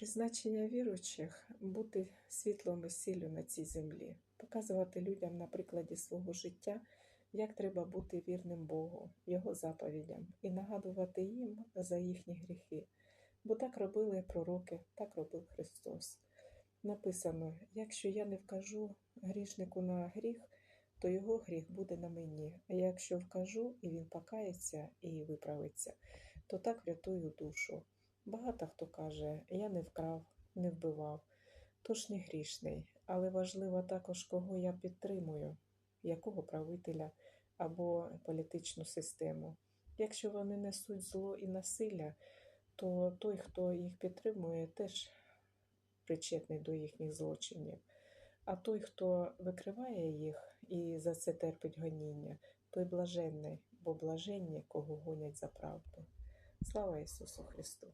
Призначення віруючих бути світлом і сіллю на цій землі, показувати людям на прикладі свого життя, як треба бути вірним Богу, Його заповідям, і нагадувати їм за їхні гріхи. Бо так робили пророки, так робив Христос. Написано: якщо я не вкажу грішнику на гріх, то його гріх буде на мені. А якщо вкажу, і він покається і виправиться, то так врятую душу. Багато хто каже, я не вкрав, не вбивав, тож не грішний, але важливо також, кого я підтримую, якого правителя або політичну систему. Якщо вони несуть зло і насилля, то той, хто їх підтримує, теж причетний до їхніх злочинів. А той, хто викриває їх і за це терпить гоніння, той блаженний, бо блаженні, кого гонять за правду. Слава Ісусу Христу!